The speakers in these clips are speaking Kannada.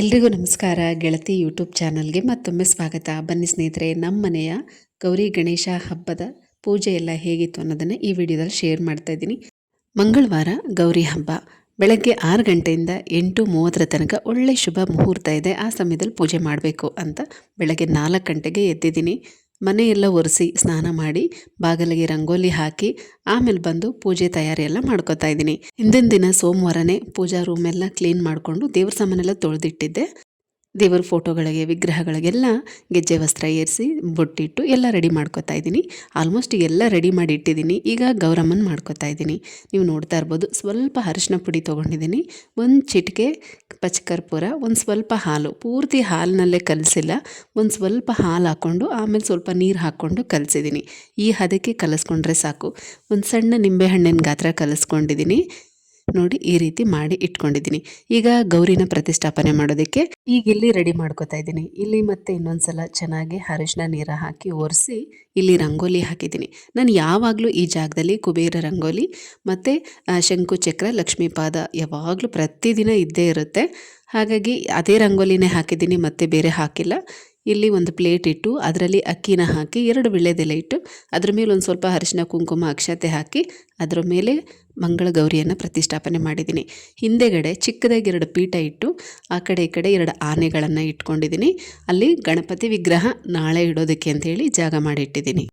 ಎಲ್ರಿಗೂ ನಮಸ್ಕಾರ. ಗೆಳತಿ ಯೂಟ್ಯೂಬ್ ಚಾನಲ್ಗೆ ಮತ್ತೊಮ್ಮೆ ಸ್ವಾಗತ. ಬನ್ನಿ ಸ್ನೇಹಿತರೆ ನಮ್ಮ ಮನೆಯ ಗೌರಿ ಗಣೇಶ ಹಬ್ಬದ ಪೂಜೆ ಎಲ್ಲ ಹೇಗಿತ್ತು ಅನ್ನೋದನ್ನು ಈ ವಿಡಿಯೋದಲ್ಲಿ ಶೇರ್ ಮಾಡ್ತಾ ಇದ್ದೀನಿ. ಮಂಗಳವಾರ ಗೌರಿ ಹಬ್ಬ. ಬೆಳಗ್ಗೆ ಆರು ಗಂಟೆಯಿಂದ ಎಂಟು ಮೂವತ್ತರ ತನಕ ಒಳ್ಳೆ ಶುಭ ಮುಹೂರ್ತ ಇದೆ. ಆ ಸಮಯದಲ್ಲಿ ಪೂಜೆ ಮಾಡಬೇಕು ಅಂತ ಬೆಳಗ್ಗೆ ನಾಲ್ಕು ಗಂಟೆಗೆ ಎದ್ದಿದ್ದೀನಿ. ಮನೆಯೆಲ್ಲ ಒರೆಸಿ ಸ್ನಾನ ಮಾಡಿ ಬಾಗಿಲಿಗೆ ರಂಗೋಲಿ ಹಾಕಿ ಆಮೇಲೆ ಬಂದು ಪೂಜೆ ತಯಾರಿ ಎಲ್ಲ ಮಾಡ್ಕೋತಾ ಇದ್ದೀನಿ. ಹಿಂದಿನ ದಿನ ಸೋಮವಾರನೇ ಪೂಜಾ ರೂಮೆಲ್ಲ ಕ್ಲೀನ್ ಮಾಡಿಕೊಂಡು ದೇವ್ರ ಸಾಮಾನೆಲ್ಲ ತೊಳೆದಿಟ್ಟಿದ್ದೆ. ದೇವರ ಫೋಟೋಗಳಿಗೆ, ವಿಗ್ರಹಗಳಿಗೆಲ್ಲ ಗೆಜ್ಜೆ ವಸ್ತ್ರ ಏರಿಸಿ ಬೊಟ್ಟಿಟ್ಟು ಎಲ್ಲ ರೆಡಿ ಮಾಡ್ಕೊತಾ ಇದ್ದೀನಿ. ಆಲ್ಮೋಸ್ಟ್ ಎಲ್ಲ ರೆಡಿ ಮಾಡಿ ಇಟ್ಟಿದ್ದೀನಿ. ಈಗ ಗೌರಮ್ಮನ ಮಾಡ್ಕೊತಾ ಇದ್ದೀನಿ. ನೀವು ನೋಡ್ತಾ ಇರ್ಬೋದು, ಸ್ವಲ್ಪ ಅರಿಶಿನ ಪುಡಿ ತೊಗೊಂಡಿದ್ದೀನಿ. ಒಂದು ಚಿಟಿಕೆ ಪಚ್ಚಕರ್ಪೂರ ಒಂದು ಸ್ವಲ್ಪ ಹಾಲು, ಪೂರ್ತಿ ಹಾಲಿನಲ್ಲೇ ಕಲಸಿಲ್ಲ. ಒಂದು ಸ್ವಲ್ಪ ಹಾಲು ಹಾಕ್ಕೊಂಡು ಆಮೇಲೆ ಸ್ವಲ್ಪ ನೀರು ಹಾಕ್ಕೊಂಡು ಕಲಸಿದ್ದೀನಿ. ಈ ಹದಕ್ಕೆ ಕಲಸ್ಕೊಂಡ್ರೆ ಸಾಕು. ಒಂದು ಸಣ್ಣ ನಿಂಬೆಹಣ್ಣಿನ ಗಾತ್ರ ಕಲಸ್ಕೊಂಡಿದ್ದೀನಿ. ನೋಡಿ ಈ ರೀತಿ ಮಾಡಿ ಇಟ್ಕೊಂಡಿದ್ದೀನಿ. ಈಗ ಗೌರಿನ ಪ್ರತಿಷ್ಠಾಪನೆ ಮಾಡೋದಕ್ಕೆ ಈಗ ಇಲ್ಲಿ ರೆಡಿ ಮಾಡ್ಕೋತಾ ಇದ್ದೀನಿ. ಇಲ್ಲಿ ಮತ್ತೆ ಇನ್ನೊಂದ್ಸಲ ಚೆನ್ನಾಗಿ ಅರಿಶಿನ ನೀರ ಹಾಕಿ ಒರೆಸಿ ಇಲ್ಲಿ ರಂಗೋಲಿ ಹಾಕಿದ್ದೀನಿ. ನಾನು ಯಾವಾಗಲೂ ಈ ಜಾಗದಲ್ಲಿ ಕುಬೇರ ರಂಗೋಲಿ ಮತ್ತು ಶಂಕು ಚಕ್ರ, ಲಕ್ಷ್ಮೀ ಪಾದ ಯಾವಾಗಲೂ ಪ್ರತಿದಿನ ಇದ್ದೇ ಇರುತ್ತೆ. ಹಾಗಾಗಿ ಅದೇ ರಂಗೋಲಿನೇ ಹಾಕಿದ್ದೀನಿ, ಮತ್ತೆ ಬೇರೆ ಹಾಕಿಲ್ಲ. ಇಲ್ಲಿ ಒಂದು ಪ್ಲೇಟ್ ಇಟ್ಟು ಅದರಲ್ಲಿ ಅಕ್ಕಿನ ಹಾಕಿ ಎರಡು ವಿಳ್ಳೆದೆಲೆ ಇಟ್ಟು ಅದ್ರ ಮೇಲೆ ಒಂದು ಸ್ವಲ್ಪ ಅರಿಶಿನ, ಕುಂಕುಮ, ಅಕ್ಷತೆ ಹಾಕಿ ಅದರ ಮೇಲೆ ಮಂಗಳ ಗೌರಿಯನ್ನು ಪ್ರತಿಷ್ಠಾಪನೆ ಮಾಡಿದ್ದೀನಿ. ಹಿಂದೆಗಡೆ ಚಿಕ್ಕದಾಗಿ ಎರಡು ಪೀಠ ಇಟ್ಟು ಆ ಕಡೆ ಈ ಕಡೆ ಎರಡು ಆನೆಗಳನ್ನು ಇಟ್ಕೊಂಡಿದ್ದೀನಿ. ಅಲ್ಲಿ ಗಣಪತಿ ವಿಗ್ರಹ ನಾಳೆ ಇಡೋದಕ್ಕೆ ಅಂತೇಳಿ ಜಾಗ ಮಾಡಿಟ್ಟಿದ್ದೀನಿ.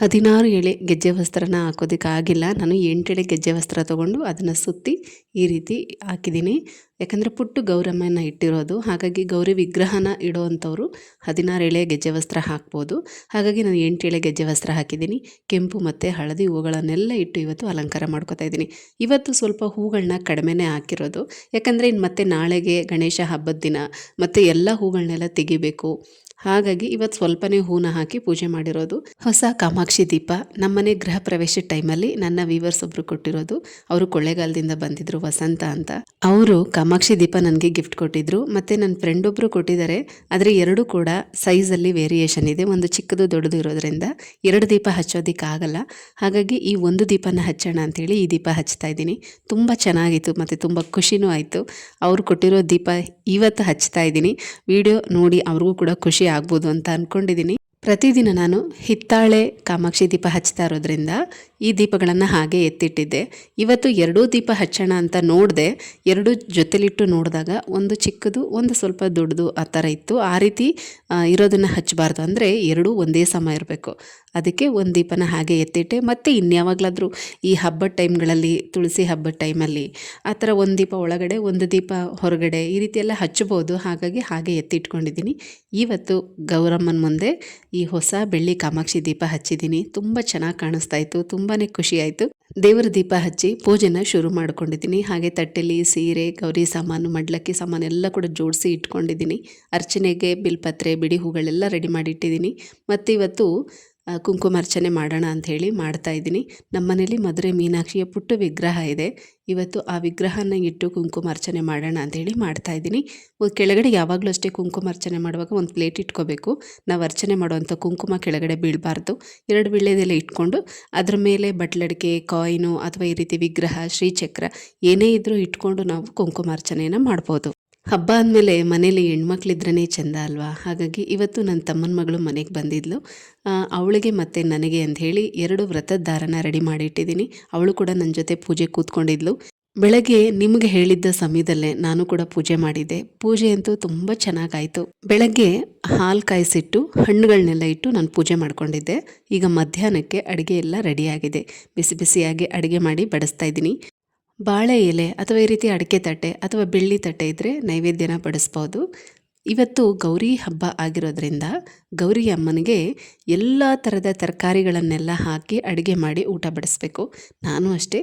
ಹದಿನಾರು ಎಳೆ ಗೆಜ್ಜೆ ವಸ್ತ್ರನ ಹಾಕೋದಕ್ಕಾಗಿಲ್ಲ ನಾನು ಎಂಟು ಎಳೆ ಗೆಜ್ಜೆ ವಸ್ತ್ರ ತೊಗೊಂಡು ಅದನ್ನು ಸುತ್ತಿ ಈ ರೀತಿ ಹಾಕಿದ್ದೀನಿ. ಯಾಕಂದರೆ ಪುಟ್ಟು ಗೌರಮ್ಮನ ಇಟ್ಟಿರೋದು. ಹಾಗಾಗಿ ಗೌರಿ ವಿಗ್ರಹನ ಇಡೋವಂಥವ್ರು ಹದಿನಾರು ಎಳೆ ಗೆಜ್ಜೆ ವಸ್ತ್ರ ಹಾಕ್ಬೋದು. ಹಾಗಾಗಿ ನಾನು ಎಂಟು ಎಳೆ ಗೆಜ್ಜೆ ವಸ್ತ್ರ ಹಾಕಿದ್ದೀನಿ. ಕೆಂಪು ಮತ್ತು ಹಳದಿ ಹೂಗಳನ್ನೆಲ್ಲ ಇಟ್ಟು ಇವತ್ತು ಅಲಂಕಾರ ಮಾಡ್ಕೋತಾ ಇದ್ದೀನಿ. ಇವತ್ತು ಸ್ವಲ್ಪ ಹೂಗಳನ್ನ ಕಡಿಮೆನೇ ಹಾಕಿರೋದು. ಯಾಕಂದರೆ ಇನ್ನು ಮತ್ತೆ ನಾಳೆಗೆ ಗಣೇಶ ಹಬ್ಬದ ದಿನ. ಮತ್ತು ಎಲ್ಲ ಹೂಗಳನ್ನೆಲ್ಲ ತೆಗಿಬೇಕು. ಹಾಗಾಗಿ ಇವತ್ತು ಸ್ವಲ್ಪನೇ ಹೂನ ಹಾಕಿ ಪೂಜೆ ಮಾಡಿರೋದು. ಹೊಸ ಕಾಮಾಕ್ಷಿ ದೀಪ, ನಮ್ಮನೆ ಗೃಹ ಪ್ರವೇಶ ಟೈಮಲ್ಲಿ ನನ್ನ ವೀವರ್ಸ್ ಒಬ್ರು ಕೊಟ್ಟಿರೋದು. ಅವರು ಕೊಳ್ಳೇಗಾಲದಿಂದ ಬಂದಿದ್ರು ವಸಂತ ಅಂತ. ಅವರು ಕಾಮಾಕ್ಷಿ ದೀಪ ನನಗೆ ಗಿಫ್ಟ್ ಕೊಟ್ಟಿದ್ರು. ಮತ್ತೆ ನನ್ನ ಫ್ರೆಂಡ್ ಒಬ್ರು ಕೊಟ್ಟಿದ್ದಾರೆ. ಆದರೆ ಎರಡು ಕೂಡ ಸೈಜಲ್ಲಿ ವೇರಿಯೇಷನ್ ಇದೆ. ಒಂದು ಚಿಕ್ಕದು ದೊಡ್ಡದು ಇರೋದ್ರಿಂದ ಎರಡು ದೀಪ ಹಚ್ಚೋದಿಕ್ಕಾಗಲ್ಲ ಹಾಗಾಗಿ ಈ ಒಂದು ದೀಪನ ಹಚ್ಚೋಣ ಅಂತೇಳಿ ಈ ದೀಪ ಹಚ್ತಾ ಇದ್ದೀನಿ. ತುಂಬ ಚೆನ್ನಾಗಿತ್ತು ಮತ್ತು ತುಂಬ ಖುಷಿನೂ ಆಯಿತು. ಅವರು ಕೊಟ್ಟಿರೋ ದೀಪ ಇವತ್ತು ಹಚ್ತಾ ಇದ್ದೀನಿ. ವಿಡಿಯೋ ನೋಡಿ ಅವ್ರಿಗೂ ಕೂಡ ಖುಷಿ ಆಗ್ಬೋದು ಅಂತ ಅಂದ್ಕೊಂಡಿದ್ದೀನಿ ಪ್ರತಿದಿನ ನಾನು ಹಿತ್ತಾಳೆ ಕಾಮಾಕ್ಷಿ ದೀಪ ಹಚ್ತಾ ಇರೋದ್ರಿಂದ ಈ ದೀಪಗಳನ್ನು ಹಾಗೆ ಎತ್ತಿಟ್ಟಿದ್ದೆ. ಇವತ್ತು ಎರಡೂ ದೀಪ ಹಚ್ಚೋಣ ಅಂತ ನೋಡಿದೆ. ಎರಡು ಜೊತೆಲಿಟ್ಟು ನೋಡಿದಾಗ ಒಂದು ಚಿಕ್ಕದು, ಒಂದು ಸ್ವಲ್ಪ ದೊಡ್ಡದು ಆ ಥರ ಇತ್ತು. ಆ ರೀತಿ ಇರೋದನ್ನು ಹಚ್ಚಬಾರ್ದು ಅಂದರೆ ಎರಡೂ ಒಂದೇ ಸಮ ಇರಬೇಕು. ಅದಕ್ಕೆ ಒಂದು ದೀಪನ ಹಾಗೆ ಎತ್ತಿಟ್ಟೆ. ಮತ್ತು ಇನ್ಯಾವಾಗಲಾದರೂ ಈ ಹಬ್ಬದ ಟೈಮ್ಗಳಲ್ಲಿ, ತುಳಸಿ ಹಬ್ಬದ ಟೈಮಲ್ಲಿ ಆ ಥರ ಒಂದು ದೀಪ ಒಳಗಡೆ, ಒಂದು ದೀಪ ಹೊರಗಡೆ ಈ ರೀತಿ ಎಲ್ಲ ಹಚ್ಬೋದು ಹಾಗಾಗಿ ಹಾಗೆ ಎತ್ತಿಟ್ಕೊಂಡಿದ್ದೀನಿ. ಇವತ್ತು ಗೌರಮ್ಮನ ಮುಂದೆ ಈ ಹೊಸ ಬೆಳ್ಳಿ ಕಾಮಾಕ್ಷಿ ದೀಪ ಹಚ್ಚಿದ್ದೀನಿ. ತುಂಬ ಚೆನ್ನಾಗಿ ಕಾಣಿಸ್ತಾ ಇತ್ತು. ತುಂಬಾ ಖುಷಿ ಆಯಿತು. ದೇವರ ದೀಪ ಹಚ್ಚಿ ಪೂಜೆನ ಶುರು ಮಾಡ್ಕೊಂಡಿದ್ದೀನಿ. ಹಾಗೆ ತಟ್ಟೆಲಿ ಸೀರೆ, ಗೌರಿ ಸಾಮಾನು, ಮಡ್ಲಕ್ಕಿ ಸಾಮಾನು ಎಲ್ಲ ಕೂಡ ಜೋಡಿಸಿ ಇಟ್ಕೊಂಡಿದ್ದೀನಿ. ಅರ್ಚನೆಗೆ ಬಿಲ್ಪತ್ರೆ, ಬಿಡಿ ಹೂಗಳೆಲ್ಲ ರೆಡಿ ಮಾಡಿ ಇಟ್ಟಿದ್ದೀನಿ. ಕುಂಕುಮಾರ್ಚನೆ ಮಾಡೋಣ ಅಂಥೇಳಿ ಹೇಳಿ ಮಾಡ್ತಾ ಇದ್ದೀನಿ. ನಮ್ಮ ಮನೇಲಿ ಮದುವೆ ಮೀನಾಕ್ಷಿಯ ಪುಟ್ಟ ವಿಗ್ರಹ ಇದೆ. ಇವತ್ತು ಆ ವಿಗ್ರಹನ ಇಟ್ಟು ಕುಂಕುಮಾರ್ಚನೆ ಮಾಡೋಣ ಅಂಥೇಳಿ ಮಾಡ್ತಾ ಇದ್ದೀನಿ. ಕೆಳಗಡೆ ಯಾವಾಗಲೂ ಅಷ್ಟೇ ಕುಂಕುಮಾರ್ಚನೆ ಮಾಡುವಾಗ ಒಂದು ಪ್ಲೇಟ್ ಇಟ್ಕೋಬೇಕು. ನಾವು ಅರ್ಚನೆ ಮಾಡುವಂಥ ಕುಂಕುಮ ಕೆಳಗಡೆ ಬೀಳಬಾರ್ದು. ಎರಡು ವಿಳ್ಳೆದೆಲ್ಲ ಇಟ್ಕೊಂಡು ಅದರ ಮೇಲೆ ಬಟ್ಲಡಿಕೆ, ಕಾಯಿನು ಅಥವಾ ಈ ರೀತಿ ವಿಗ್ರಹ, ಶ್ರೀಚಕ್ರ ಏನೇ ಇದ್ದರೂ ಇಟ್ಕೊಂಡು ನಾವು ಕುಂಕುಮಾರ್ಚನೆಯನ್ನು ಮಾಡ್ಬೋದು. ಹಬ್ಬ ಅಂದಮೇಲೆ ಮನೇಲಿ ಹೆಣ್ಮಕ್ಳಿದ್ರೇ ಚೆಂದ ಅಲ್ವಾ? ಹಾಗಾಗಿ ಇವತ್ತು ನನ್ನ ತಮ್ಮನ ಮಗಳು ಮನೆಗೆ ಬಂದಿದ್ಲು. ಅವಳಿಗೆ ಮತ್ತು ನನಗೆ ಅಂತ ಹೇಳಿ ಎರಡು ವ್ರತದ ದಾರನ ರೆಡಿ ಮಾಡಿಟ್ಟಿದ್ದೀನಿ. ಅವಳು ಕೂಡ ನನ್ನ ಜೊತೆ ಪೂಜೆ ಕೂತ್ಕೊಂಡಿದ್ಲು. ಬೆಳಗ್ಗೆ ನಿಮಗೆ ಹೇಳಿದ್ದ ಸಮಯದಲ್ಲೇ ನಾನು ಕೂಡ ಪೂಜೆ ಮಾಡಿದ್ದೆ. ಪೂಜೆ ಅಂತೂ ತುಂಬ ಚೆನ್ನಾಗಾಯಿತು. ಬೆಳಗ್ಗೆ ಹಾಲು ಕಾಯಿಸಿಟ್ಟು ಹಣ್ಣುಗಳನ್ನೆಲ್ಲ ಇಟ್ಟು ನಾನು ಪೂಜೆ ಮಾಡ್ಕೊಂಡಿದ್ದೆ. ಈಗ ಮಧ್ಯಾಹ್ನಕ್ಕೆ ಅಡುಗೆ ಎಲ್ಲ ರೆಡಿಯಾಗಿದೆ ಬಿಸಿ ಬಿಸಿಯಾಗಿ ಅಡುಗೆ ಮಾಡಿ ಬಡಿಸ್ತಾ ಇದ್ದೀನಿ. ಬಾಳೆ ಎಲೆ ಅಥವಾ ಈ ರೀತಿ ಅಡಿಕೆ ತಟ್ಟೆ ಅಥವಾ ಬೆಳ್ಳಿ ತಟ್ಟೆ ಇದ್ದರೆ ನೈವೇದ್ಯನ ಬಡಿಸ್ಬೋದು. ಇವತ್ತು ಗೌರಿ ಹಬ್ಬ ಆಗಿರೋದ್ರಿಂದ ಗೌರಿ ಅಮ್ಮನಿಗೆ ಎಲ್ಲ ಥರದ ತರಕಾರಿಗಳನ್ನೆಲ್ಲ ಹಾಕಿ ಅಡುಗೆ ಮಾಡಿ ಊಟ ಬಡಿಸ್ಬೇಕು. ನಾನು ಅಷ್ಟೇ.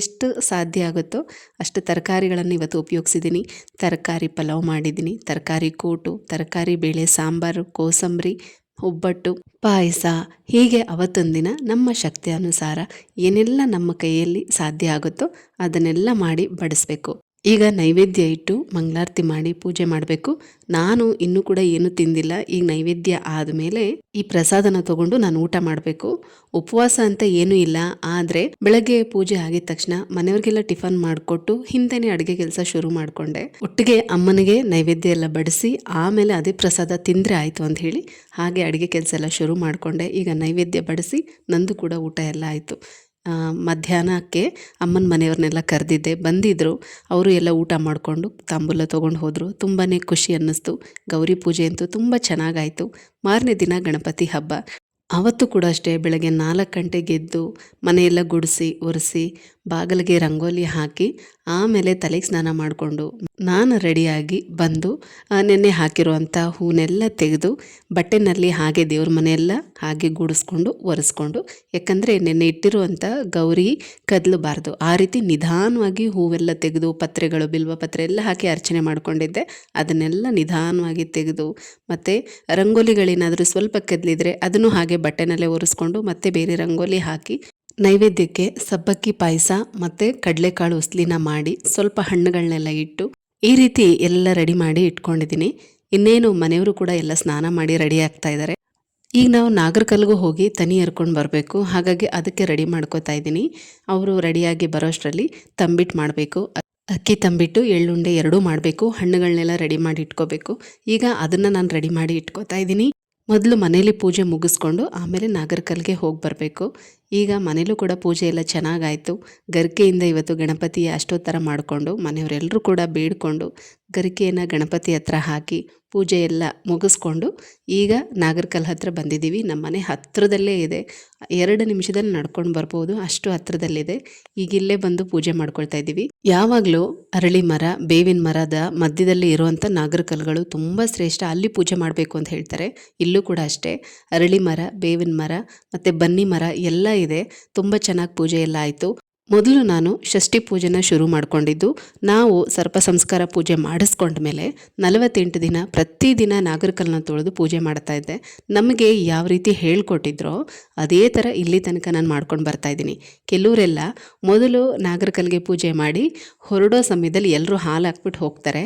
ಎಷ್ಟು ಸಾಧ್ಯ ಆಗುತ್ತೋ ಅಷ್ಟು ತರಕಾರಿಗಳನ್ನು ಇವತ್ತು ಉಪಯೋಗಿಸಿದ್ದೀನಿ. ತರಕಾರಿ ಪಲಾವ್ ಮಾಡಿದ್ದೀನಿ, ತರಕಾರಿ ಕೂಟು, ತರಕಾರಿ ಬೇಳೆ, ಸಾಂಬಾರು, ಕೋಸಂಬರಿ ಒಬ್ಬಟ್ಟು, ಪಾಯಸ, ಹೀಗೆ ಅವತ್ತೊಂದಿನ ನಮ್ಮ ಶಕ್ತಿ ಅನುಸಾರ ಏನೆಲ್ಲ ನಮ್ಮ ಕೈಯಲ್ಲಿ ಸಾಧ್ಯ ಆಗುತ್ತೋ ಅದನ್ನೆಲ್ಲ ಮಾಡಿ ಬಡಿಸ್ಬೇಕು. ಈಗ ನೈವೇದ್ಯ ಇಟ್ಟು ಮಂಗಳಾರತಿ ಮಾಡಿ ಪೂಜೆ ಮಾಡಬೇಕು. ನಾನು ಇನ್ನೂ ಕೂಡ ಏನು ತಿಂದಿಲ್ಲ. ಈಗ ನೈವೇದ್ಯ ಆದಮೇಲೆ ಈ ಪ್ರಸಾದನ ತಗೊಂಡು ನಾನು ಊಟ ಮಾಡಬೇಕು. ಉಪವಾಸ ಅಂತ ಏನೂ ಇಲ್ಲ. ಆದರೆ ಬೆಳಗ್ಗೆ ಪೂಜೆ ಆಗಿದ ತಕ್ಷಣ ಮನೆಯವ್ರಿಗೆಲ್ಲ ಟಿಫನ್ ಮಾಡಿಕೊಟ್ಟು ಹಿಂದೆನೇ ಅಡುಗೆ ಕೆಲಸ ಶುರು ಮಾಡಿಕೊಂಡೆ. ಒಟ್ಟಿಗೆ ಅಮ್ಮನಿಗೆ ನೈವೇದ್ಯ ಎಲ್ಲ ಬಡಿಸಿ ಆಮೇಲೆ ಅದೇ ಪ್ರಸಾದ ತಿಂದರೆ ಆಯಿತು ಅಂತ ಹೇಳಿ ಹಾಗೆ ಅಡುಗೆ ಕೆಲಸ ಎಲ್ಲ ಶುರು ಮಾಡಿಕೊಂಡೆ. ಈಗ ನೈವೇದ್ಯ ಬಡಿಸಿ ನಂದು ಕೂಡ ಊಟ ಎಲ್ಲ ಆಯಿತು. ಮಧ್ಯಾಹ್ನಕ್ಕೆ ಅಮ್ಮನ ಮನೆಯವ್ರನ್ನೆಲ್ಲ ಕರೆದಿದ್ದೆ. ಬಂದಿದ್ದರು ಅವರು ಎಲ್ಲ ಊಟ ಮಾಡಿಕೊಂಡು ತಾಂಬೂಲ ತೊಗೊಂಡು ಹೋದರು. ತುಂಬಾ ಖುಷಿ ಅನ್ನಿಸ್ತು. ಗೌರಿ ಪೂಜೆ ಅಂತೂ ತುಂಬ ಚೆನ್ನಾಗಾಯಿತು. ಮಾರನೇ ದಿನ ಗಣಪತಿ ಹಬ್ಬ. ಆವತ್ತು ಕೂಡ ಅಷ್ಟೇ ಬೆಳಗ್ಗೆ ನಾಲ್ಕು ಗಂಟೆಗೆ ಎದ್ದು ಮನೆಯೆಲ್ಲ ಗುಡಿಸಿ, ಒರೆಸಿ, ಬಾಗಿಲಿಗೆ ರಂಗೋಲಿ ಹಾಕಿ ಆಮೇಲೆ ತಲೆಗೆ ಸ್ನಾನ ಮಾಡಿಕೊಂಡು ನಾನು ರೆಡಿಯಾಗಿ ಬಂದು ನೆನ್ನೆ ಹಾಕಿರುವಂಥ ಹೂನೆಲ್ಲ ತೆಗೆದು ಬಟ್ಟೆನಲ್ಲಿ ಹಾಗೆ ದೇವ್ರ ಮನೆಯೆಲ್ಲ ಹಾಗೆ ಗೂಡಿಸ್ಕೊಂಡು ಒರೆಸ್ಕೊಂಡು, ಯಾಕಂದರೆ ನೆನ್ನೆ ಇಟ್ಟಿರುವಂಥ ಗೌರಿ ಕದಲಬಾರ್ದು ಆ ರೀತಿ ನಿಧಾನವಾಗಿ ಹೂವೆಲ್ಲ ತೆಗೆದು, ಪತ್ರೆಗಳು, ಬಿಲ್ವ ಪತ್ರೆ ಎಲ್ಲ ಹಾಕಿ ಅರ್ಚನೆ ಮಾಡಿಕೊಂಡಿದ್ದೆ. ಅದನ್ನೆಲ್ಲ ನಿಧಾನವಾಗಿ ತೆಗೆದು, ಮತ್ತು ರಂಗೋಲಿಗಳೇನಾದರೂ ಸ್ವಲ್ಪ ಕದಲಿದ್ರೆ ಅದನ್ನು ಹಾಗೆ ಬಟ್ಟೆನಲ್ಲೇ ಒರೆಸ್ಕೊಂಡು, ಮತ್ತೆ ಬೇರೆ ರಂಗೋಲಿ ಹಾಕಿ ನೈವೇದ್ಯಕ್ಕೆ ಸಬ್ಬಕ್ಕಿ ಪಾಯಸ, ಮತ್ತು ಕಡಲೆಕಾಳು ಉಸ್ಲಿನ ಮಾಡಿ ಸ್ವಲ್ಪ ಹಣ್ಣುಗಳನ್ನೆಲ್ಲ ಇಟ್ಟು ಈ ರೀತಿ ಎಲ್ಲ ರೆಡಿ ಮಾಡಿ ಇಟ್ಕೊಂಡಿದ್ದೀನಿ. ಇನ್ನೇನು ಮನೆಯವರು ಕೂಡ ಎಲ್ಲ ಸ್ನಾನ ಮಾಡಿ ರೆಡಿ ಆಗ್ತಾ ಇದ್ದಾರೆ. ಈಗ ನಾವು ನಾಗರಕಲ್ಗೂ ಹೋಗಿ ತನಿ ಹರ್ಕೊಂಡು ಬರಬೇಕು. ಹಾಗಾಗಿ ಅದಕ್ಕೆ ರೆಡಿ ಮಾಡ್ಕೋತಾ ಇದ್ದೀನಿ. ಅವರು ರೆಡಿಯಾಗಿ ಬರೋಷ್ಟರಲ್ಲಿ ತಂಬಿಟ್ಟು ಮಾಡಬೇಕು. ಅಕ್ಕಿ ತಂಬಿಟ್ಟು ಎಳ್ಳುಂಡೆ ಎರಡೂ ಮಾಡಬೇಕು. ಹಣ್ಣುಗಳನ್ನೆಲ್ಲ ರೆಡಿ ಮಾಡಿ ಇಟ್ಕೋಬೇಕು. ಈಗ ಅದನ್ನು ನಾನು ರೆಡಿ ಮಾಡಿ ಇಟ್ಕೋತಾ ಇದ್ದೀನಿ. ಮೊದಲು ಮನೇಲಿ ಪೂಜೆ ಮುಗಿಸ್ಕೊಂಡು ಆಮೇಲೆ ನಾಗರಕಲ್ಗೆ ಹೋಗಿ ಬರಬೇಕು. ಈಗ ಮನೇಲೂ ಕೂಡ ಪೂಜೆ ಎಲ್ಲ ಚೆನ್ನಾಗಾಯಿತು. ಗರಿಕೆಯಿಂದ ಇವತ್ತು ಗಣಪತಿ ಅಷ್ಟೊತ್ತರ ಮಾಡಿಕೊಂಡು ಮನೆಯವರೆಲ್ಲರೂ ಕೂಡ ಬೇಡಿಕೊಂಡು ಗರಿಕೆಯನ್ನು ಗಣಪತಿ ಹತ್ರ ಹಾಕಿ ಪೂಜೆ ಎಲ್ಲ ಮುಗಿಸ್ಕೊಂಡು ಈಗ ನಾಗರಕಲ್ ಹತ್ರ ಬಂದಿದ್ದೀವಿ. ನಮ್ಮ ಮನೆ ಹತ್ತಿರದಲ್ಲೇ ಇದೆ. ಎರಡು ನಿಮಿಷದಲ್ಲಿ ನಡ್ಕೊಂಡು ಬರ್ಬೋದು. ಅಷ್ಟು ಹತ್ತಿರದಲ್ಲಿದೆ ಈಗ ಇಲ್ಲೇ ಬಂದು ಪೂಜೆ ಮಾಡ್ಕೊಳ್ತಾ ಇದ್ದೀವಿ. ಯಾವಾಗಲೂ ಅರಳಿ ಮರ, ಬೇವಿನ ಮರದ ಮಧ್ಯದಲ್ಲಿ ಇರುವಂಥ ನಾಗರಕಲ್ಗಳು ತುಂಬ ಶ್ರೇಷ್ಠ. ಅಲ್ಲಿ ಪೂಜೆ ಮಾಡಬೇಕು ಅಂತ ಹೇಳ್ತಾರೆ. ಇಲ್ಲೂ ಕೂಡ ಅಷ್ಟೇ. ಅರಳಿ ಮರ, ಬೇವಿನ ಮರ ಮತ್ತು ಬನ್ನಿ ಮರ ಎಲ್ಲ ಇದೆ. ತುಂಬ ಚೆನ್ನಾಗಿ ಪೂಜೆ ಎಲ್ಲ ಆಯಿತು. ಮೊದಲು ನಾನು ಷಷ್ಠಿ ಪೂಜೆನ ಶುರು ಮಾಡಿಕೊಂಡಿದ್ದು, ನಾವು ಸರ್ಪ ಸಂಸ್ಕಾರ ಪೂಜೆ ಮಾಡಿಸ್ಕೊಂಡ ಮೇಲೆ ನಲವತ್ತೆಂಟು ದಿನ ಪ್ರತಿದಿನ ನಾಗರಿಕಲ್ನ ತೊಳೆದು ಪೂಜೆ ಮಾಡ್ತಾ ಇದ್ದೆ. ನಮಗೆ ಯಾವ ರೀತಿ ಹೇಳ್ಕೊಟ್ಟಿದ್ರೋ ಅದೇ ಥರ ಇಲ್ಲಿ ತನಕ ನಾನು ಮಾಡ್ಕೊಂಡು ಬರ್ತಾ ಇದ್ದೀನಿ. ಕೆಲವರೆಲ್ಲ ಮೊದಲು ನಾಗರಿಕಲ್ಗೆ ಪೂಜೆ ಮಾಡಿ ಹೊರಡೋ ಸಮಯದಲ್ಲಿ ಎಲ್ಲರೂ ಹಾಲು ಹಾಕ್ಬಿಟ್ಟು ಹೋಗ್ತಾರೆ.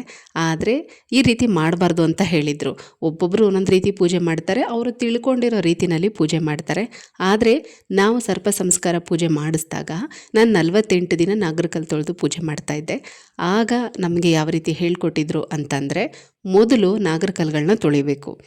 ಆದರೆ ಈ ರೀತಿ ಮಾಡಬಾರ್ದು ಅಂತ ಹೇಳಿದರು. ಒಬ್ಬೊಬ್ಬರು ಒಂದೊಂದು ರೀತಿ ಪೂಜೆ ಮಾಡ್ತಾರೆ, ಅವರು ತಿಳ್ಕೊಂಡಿರೋ ರೀತಿನಲ್ಲಿ ಪೂಜೆ ಮಾಡ್ತಾರೆ. ಆದರೆ ನಾವು ಸರ್ಪ ಸಂಸ್ಕಾರ ಪೂಜೆ ಮಾಡಿಸಿದಾಗ, ನಾನು ನಲವತ್ತೆಂಟು ದಿನ ನಾಗರಕಲ್ ತೊಳೆದು ಪೂಜೆ ಮಾಡ್ತಾ ಇದ್ದೆ. ಆಗ ನಮಗೆ ಯಾವ ರೀತಿ ಹೇಳಿಕೊಟ್ಟಿದ್ರು ಅಂತಂದರೆ, ಮೊದಲು ನಾಗರಕಲ್ಗಳನ್ನ ತೊಳಿಬೇಕು.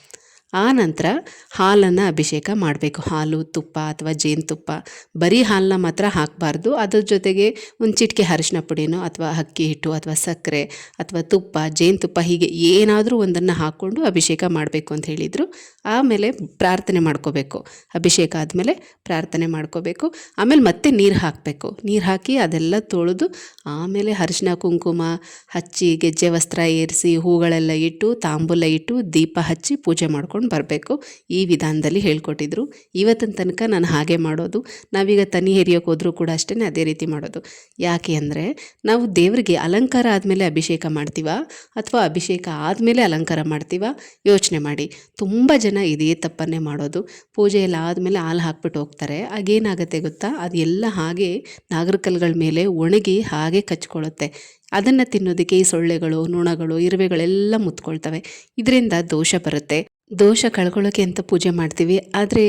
ಆ ನಂತರ ಹಾಲನ್ನು ಅಭಿಷೇಕ ಮಾಡಬೇಕು. ಹಾಲು, ತುಪ್ಪ ಅಥವಾ ಜೇನುತುಪ್ಪ ಬರೀ ಹಾಲನ್ನ ಮಾತ್ರ ಹಾಕಬಾರ್ದು. ಅದ್ರ ಜೊತೆಗೆ ಒಂದು ಚಿಟಿಕೆ ಅರಿಶಿನ ಪುಡಿನೋ ಅಥವಾ ಅಕ್ಕಿ ಹಿಟ್ಟು ಅಥವಾ ಸಕ್ಕರೆ ಅಥವಾ ತುಪ್ಪ ಜೇನುತುಪ್ಪ ಹೀಗೆ ಏನಾದರೂ ಒಂದನ್ನು ಹಾಕ್ಕೊಂಡು ಅಭಿಷೇಕ ಮಾಡಬೇಕು ಅಂತ ಹೇಳಿದರು. ಆಮೇಲೆ ಪ್ರಾರ್ಥನೆ ಮಾಡ್ಕೋಬೇಕು. ಅಭಿಷೇಕ ಆದಮೇಲೆ ಪ್ರಾರ್ಥನೆ ಮಾಡ್ಕೋಬೇಕು. ಆಮೇಲೆ ಮತ್ತೆ ನೀರು ಹಾಕಬೇಕು. ನೀರು ಹಾಕಿ ಅದೆಲ್ಲ ತೊಳೆದು ಆಮೇಲೆ ಅರಿಶಿನ ಕುಂಕುಮ ಹಚ್ಚಿ ಗೆಜ್ಜೆ ವಸ್ತ್ರ ಏರಿಸಿ ಹೂಗಳೆಲ್ಲ ಇಟ್ಟು ತಾಂಬೂಲ ಇಟ್ಟು ದೀಪ ಹಚ್ಚಿ ಪೂಜೆ ಮಾಡ್ಕೊಂಡು ಬರಬೇಕು. ಈ ವಿಧಾನದಲ್ಲಿ ಹೇಳ್ಕೊಟ್ಟಿದ್ರು. ಇವತ್ತಿನ ತನಕ ನಾನು ಹಾಗೆ ಮಾಡೋದು. ನಾವೀಗ ತನಿ ಹೆರಿಯೋಕೆ ಹೋದರೂ ಕೂಡ ಅಷ್ಟೇ ಅದೇ ರೀತಿ ಮಾಡೋದು. ಯಾಕೆ ಅಂದರೆ, ನಾವು ದೇವರಿಗೆ ಅಲಂಕಾರ ಆದಮೇಲೆ ಅಭಿಷೇಕ ಮಾಡ್ತೀವ? ಅಥವಾ ಅಭಿಷೇಕ ಆದಮೇಲೆ ಅಲಂಕಾರ ಮಾಡ್ತೀವ? ಯೋಚನೆ ಮಾಡಿ. ತುಂಬ ಜನ ಇದೇ ತಪ್ಪನ್ನೇ ಮಾಡೋದು. ಪೂಜೆ ಎಲ್ಲ ಆದಮೇಲೆ ಹಾಲು ಹಾಕ್ಬಿಟ್ಟು ಹೋಗ್ತಾರೆ. ಆಗೇನಾಗುತ್ತೆ ಗೊತ್ತಾ? ಅದೆಲ್ಲ ಹಾಗೆ ನಾಗರಕಲ್ಗಳ ಮೇಲೆ ಒಣಗಿ ಹಾಗೆ ಕಚ್ಕೊಳ್ಳುತ್ತೆ. ಅದನ್ನು ತಿನ್ನೋದಕ್ಕೆ ಈ ಸೊಳ್ಳೆಗಳು, ನೊಣಗಳು, ಇರುವೆಗಳೆಲ್ಲ ಮುತ್ಕೊಳ್ತವೆ. ಇದರಿಂದ ದೋಷ ಬರುತ್ತೆ. ದೋಷ ಕಳ್ಕೊಳ್ಳೋಕೆ ಅಂತ ಪೂಜೆ ಮಾಡ್ತೀವಿ? ಆದರೆ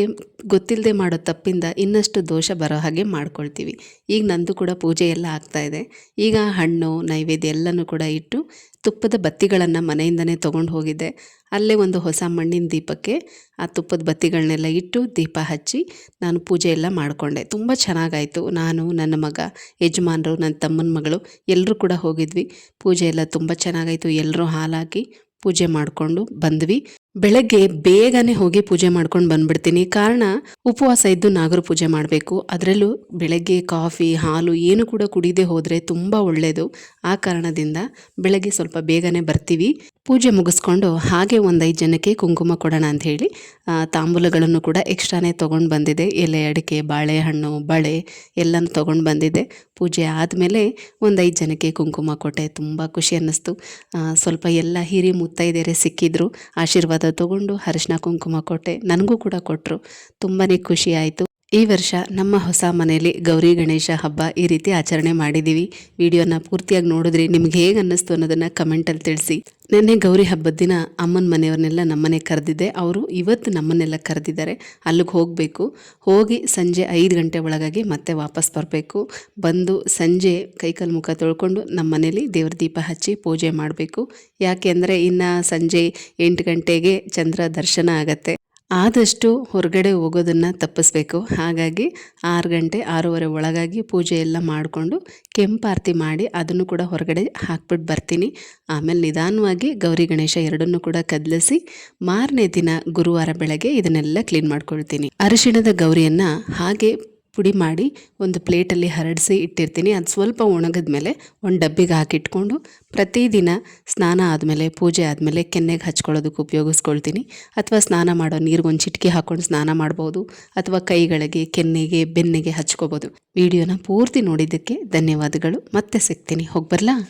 ಗೊತ್ತಿಲ್ಲದೆ ಮಾಡೋ ತಪ್ಪಿಂದ ಇನ್ನಷ್ಟು ದೋಷ ಬರೋ ಹಾಗೆ ಮಾಡ್ಕೊಳ್ತೀವಿ. ಈಗ ನಂದು ಕೂಡ ಪೂಜೆ ಎಲ್ಲ ಆಗ್ತಾ ಇದೆ. ಈಗ ಹಣ್ಣು, ನೈವೇದ್ಯ ಎಲ್ಲನೂ ಕೂಡ ಇಟ್ಟು ತುಪ್ಪದ ಬತ್ತಿಗಳನ್ನು ಮನೆಯಿಂದನೇ ತೊಗೊಂಡು ಹೋಗಿದ್ದೆ. ಅಲ್ಲೇ ಒಂದು ಹೊಸ ಮಣ್ಣಿನ ದೀಪಕ್ಕೆ ಆ ತುಪ್ಪದ ಬತ್ತಿಗಳನ್ನೆಲ್ಲ ಇಟ್ಟು ದೀಪ ಹಚ್ಚಿ ನಾನು ಪೂಜೆ ಎಲ್ಲ ಮಾಡಿಕೊಂಡೆ. ತುಂಬ ಚೆನ್ನಾಗಾಯಿತು. ನಾನು, ನನ್ನ ಮಗ, ಯಜಮಾನರು, ನನ್ನ ತಮ್ಮನ ಮಗಳು ಎಲ್ಲರೂ ಕೂಡ ಹೋಗಿದ್ವಿ. ಪೂಜೆ ಎಲ್ಲ ತುಂಬ ಚೆನ್ನಾಗಾಯಿತು. ಎಲ್ಲರೂ ಹಾಲಾಕಿ ಪೂಜೆ ಮಾಡಿಕೊಂಡು ಬಂದ್ವಿ. ಬೆಳಗ್ಗೆ ಬೇಗನೆ ಹೋಗಿ ಪೂಜೆ ಮಾಡ್ಕೊಂಡು ಬಂದ್ಬಿಡ್ತೀನಿ. ಕಾರಣ, ಉಪವಾಸ ಇದ್ದು ನಾಗರ ಪೂಜೆ ಮಾಡಬೇಕು. ಅದರಲ್ಲೂ ಬೆಳಗ್ಗೆ ಕಾಫಿ, ಹಾಲು ಏನು ಕೂಡ ಕುಡಿದೇ ಹೋದರೆ ತುಂಬ ಒಳ್ಳೆಯದು ಆ ಕಾರಣದಿಂದ ಬೆಳಗ್ಗೆ ಸ್ವಲ್ಪ ಬೇಗನೆ ಬರ್ತೀವಿ. ಪೂಜೆ ಮುಗಿಸ್ಕೊಂಡು ಹಾಗೆ ಒಂದು ಐದು ಜನಕ್ಕೆ ಕುಂಕುಮ ಕೊಡೋಣ ಅಂತ ಹೇಳಿ ತಾಂಬೂಲಗಳನ್ನು ಕೂಡ ಎಕ್ಸ್ಟ್ರಾನೇ ತೊಗೊಂಡು ಬಂದಿದೆ. ಎಲೆ, ಅಡಿಕೆ ಬಾಳೆಹಣ್ಣು ಬಳೆ ಎಲ್ಲನೂ ತೊಗೊಂಡು ಬಂದಿದ್ದೆ ಪೂಜೆ ಆದಮೇಲೆ ಒಂದು ಐದು ಜನಕ್ಕೆ ಕುಂಕುಮ ಕೊಟ್ಟೆ. ತುಂಬ ಖುಷಿ ಅನ್ನಿಸ್ತು. ಸ್ವಲ್ಪ ಎಲ್ಲ ಹಿರಿ ಮುತ್ತೈದೆಯರೇ ಸಿಕ್ಕಿದ್ರು. ಆಶೀರ್ವಾದ ತೊಗೊಂಡು ಅರಿಶಿನ ಕುಂಕುಮ ಕೊಟ್ಟೆ. ನನಗೂ ಕೂಡ ಕೊಟ್ಟರು ತುಂಬಾ ಖುಷಿ ಆಯಿತು. ಈ ವರ್ಷ ನಮ್ಮ ಹೊಸ ಮನೆಯಲ್ಲಿ ಗೌರಿ ಗಣೇಶ ಹಬ್ಬ ಈ ರೀತಿ ಆಚರಣೆ ಮಾಡಿದ್ದೀವಿ ವಿಡಿಯೋನ ಪೂರ್ತಿಯಾಗಿ ನೋಡಿದ್ರಿ ನಿಮ್ಗೆ ಹೇಗೆ ಅನ್ನಿಸ್ತು ಅನ್ನೋದನ್ನು ಕಮೆಂಟಲ್ಲಿ ತಿಳಿಸಿ. ನೆನ್ನೆ ಗೌರಿ ಹಬ್ಬದ ದಿನ ಅಮ್ಮನ ಮನೆಯವ್ರನ್ನೆಲ್ಲ ನಮ್ಮನೆ ಕರೆದಿದ್ದೆ. ಅವರು ಇವತ್ತು ನಮ್ಮನ್ನೆಲ್ಲ ಕರೆದಿದ್ದಾರೆ. ಅಲ್ಲಿಗೆ ಹೋಗಬೇಕು. ಹೋಗಿ ಸಂಜೆ ಐದು ಗಂಟೆ ಒಳಗಾಗಿ ಮತ್ತೆ ವಾಪಸ್ ಬರಬೇಕು. ಬಂದು ಸಂಜೆ ಕೈಕಾಲು ಮುಖ ತೊಳ್ಕೊಂಡು ನಮ್ಮ ಮನೇಲಿ ದೇವ್ರ ದೀಪ ಹಚ್ಚಿ ಪೂಜೆ ಮಾಡಬೇಕು. ಯಾಕೆ ಅಂದರೆ ಇನ್ನು ಸಂಜೆ ಎಂಟು ಗಂಟೆಗೆ ಚಂದ್ರ ದರ್ಶನ ಆಗತ್ತೆ. ಆದಷ್ಟು ಹೊರಗಡೆ ಹೋಗೋದನ್ನು ತಪ್ಪಿಸ್ಬೇಕು. ಹಾಗಾಗಿ ಆರು ಗಂಟೆ, ಆರೂವರೆ ಒಳಗಾಗಿ ಪೂಜೆ ಎಲ್ಲ ಮಾಡಿಕೊಂಡು ಕೆಂಪಾರತಿ ಮಾಡಿ ಅದನ್ನು ಕೂಡ ಹೊರಗಡೆ ಹಾಕ್ಬಿಟ್ಟು ಬರ್ತೀನಿ. ಆಮೇಲೆ ನಿಧಾನವಾಗಿ ಗೌರಿ ಗಣೇಶ ಎರಡನ್ನೂ ಕೂಡ ಕದಲಿಸಿ ಮಾರನೇ ದಿನ ಗುರುವಾರ ಬೆಳಗ್ಗೆ ಇದನ್ನೆಲ್ಲ ಕ್ಲೀನ್ ಮಾಡ್ಕೊಳ್ತೀನಿ. ಅರಿಶಿಣದ ಗೌರಿಯನ್ನು ಹಾಗೆ ಪುಡಿ ಮಾಡಿ ಒಂದು ಪ್ಲೇಟಲ್ಲಿ ಹರಡಿಸಿ ಇಟ್ಟಿರ್ತೀನಿ. ಅದು ಸ್ವಲ್ಪ ಒಣಗಿದ ಮೇಲೆ ಒಂದು ಡಬ್ಬಿಗೆ ಹಾಕಿಟ್ಕೊಂಡು ಪ್ರತಿದಿನ ಸ್ನಾನ ಆದಮೇಲೆ, ಪೂಜೆ ಆದಮೇಲೆ ಕೆನ್ನೆಗೆ ಹಚ್ಕೊಳ್ಳೋದಕ್ಕೆ ಉಪಯೋಗಿಸ್ಕೊಳ್ತೀನಿ. ಅಥವಾ ಸ್ನಾನ ಮಾಡೋ ನೀರಿಗೆ ಒಂದು ಚಿಟಕಿ ಹಾಕ್ಕೊಂಡು ಸ್ನಾನ ಮಾಡ್ಬೋದು, ಅಥವಾ ಕೈಗಳಿಗೆ, ಕೆನ್ನೆಗೆ, ಬೆನ್ನಿಗೆ ಹಚ್ಕೋಬೋದು. ವಿಡಿಯೋನ ಪೂರ್ತಿ ನೋಡಿದ್ದಕ್ಕೆ ಧನ್ಯವಾದಗಳು. ಮತ್ತೆ ಸಿಗ್ತೀನಿ. ಹೋಗ್ಬರ್ಲಾ ಬರಲಾ?